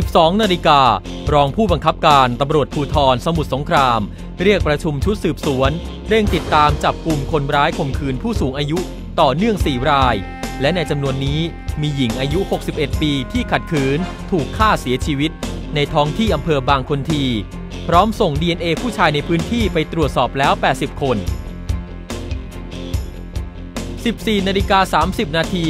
12 นาฬิกา รองผู้บังคับการตำรวจภูธรสมุทรสงคราม เรียกประชุมชุดสืบสวน เร่งติดตามจับกลุ่มคนร้ายข่มขืนผู้สูงอายุต่อเนื่อง 4 ราย และในจำนวนนี้มีหญิงอายุ 61 ปีที่ขัดขืน ถูกฆ่าเสียชีวิต ในท้องที่อำเภอบางคนที พร้อมส่ง DNA ผู้ชายในพื้นที่ไปตรวจสอบแล้ว 80 คน 14 นาฬิกา 30 นาที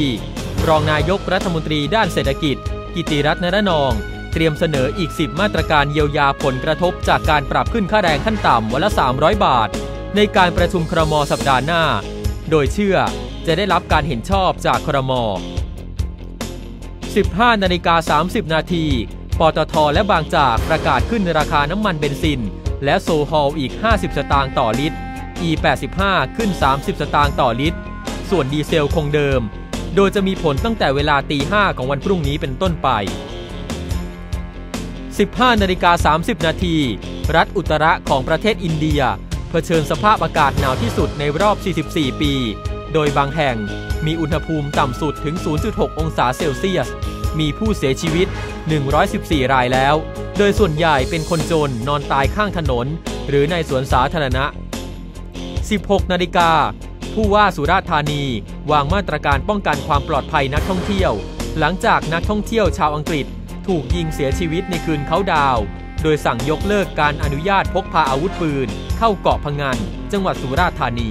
รองนายกรัฐมนตรีด้านเศรษฐกิจ กิติรัตน์นรนอง เตรียมเสนออีก 10 มาตรการเยียวยาผลกระทบจากการปรับขึ้นค่าแรงขั้นต่ำวันละ 300 บาท ในการประชุมครมสัปดาห์หน้า โดยเชื่อจะได้รับการเห็นชอบจากครม 15นาฬิกา30 นาทีปตทและบางจากประกาศขึ้นราคาน้ำมันเบนซิน และโซฮอลอีก 50 สตางค์ต่อลิตร E85 ขึ้น 30 สตางค์ต่อลิตร ส่วนดีเซลคงเดิม โดยจะมีผลตั้งแต่เวลาตี5ของวันพรุ่งนี้เป็นต้นไป 15นาฬิกา30 นาที รัฐอุตระของประเทศอินเดีย เผชิญสภาพอากาศหนาวที่สุดในรอบ 44 ปี โดยบางแห่งมีอุณหภูมิต่ำสุดถึง 0.6 องศาเซลเซียส มีผู้เสียชีวิต 114 รายแล้ว โดยส่วนใหญ่เป็นคนจนนอนตายข้างถนน หรือในสวนสาธารณะ 16 นาฬิกา ผู้ว่าสุราษฎร์ธานีวางมาตรการป้องกันความปลอดภัยนักท่องเที่ยว หลังจากนักท่องเที่ยวชาวอังกฤษ ถูกยิงเสียชีวิตในคืนเขาดาว โดยสั่งยกเลิกการอนุญาตพกพาอาวุธปืน เข้าเกาะพังงานจังหวัดสุราษฎร์ธานี